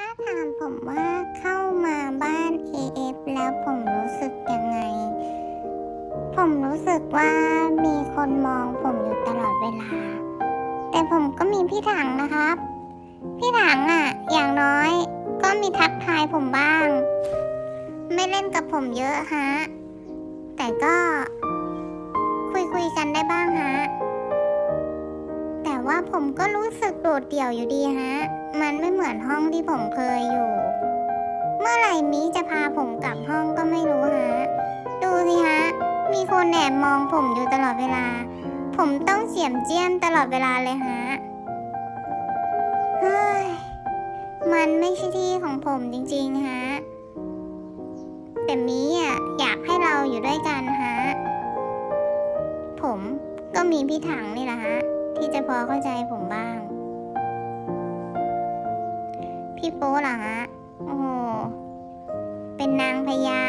ถ้าถามผมว่าเข้ามาบ้าน AF แล้วผมรู้สึกยังไง ผมรู้สึกว่ามีคนมองผมอยู่ตลอดเวลา แต่ผมก็มีพี่ถังนะครับ พี่ถังอะ อย่างน้อยก็มีทักทายผมบ้าง ไม่เล่นกับผมเยอะฮะ แต่ก็คุยคุยกันได้บ้างฮะ ว่าผมก็รู้สึกโดดเดี่ยวอยู่ดีฮะ มันไม่เหมือนห้องที่ผมเคยอยู่ เมื่อไหร่มีจะพาผมกลับห้องก็ไม่รู้ฮะ ดูสิฮะ มีคนแอบมองผมอยู่ตลอดเวลา ผมต้องเสียมเจียมตลอดเวลาเลยฮะ เฮ้ย มันไม่ใช่ที่ของผมจริงๆฮะ แต่มีอะอยากให้เราอยู่ด้วยกันฮะ ผมก็มีพี่ถังนี่แหละฮะ ที่จะพอเข้าใจผมบ้าง พี่โป๊ล่ะฮะ โอ้โห เป็นนางพญา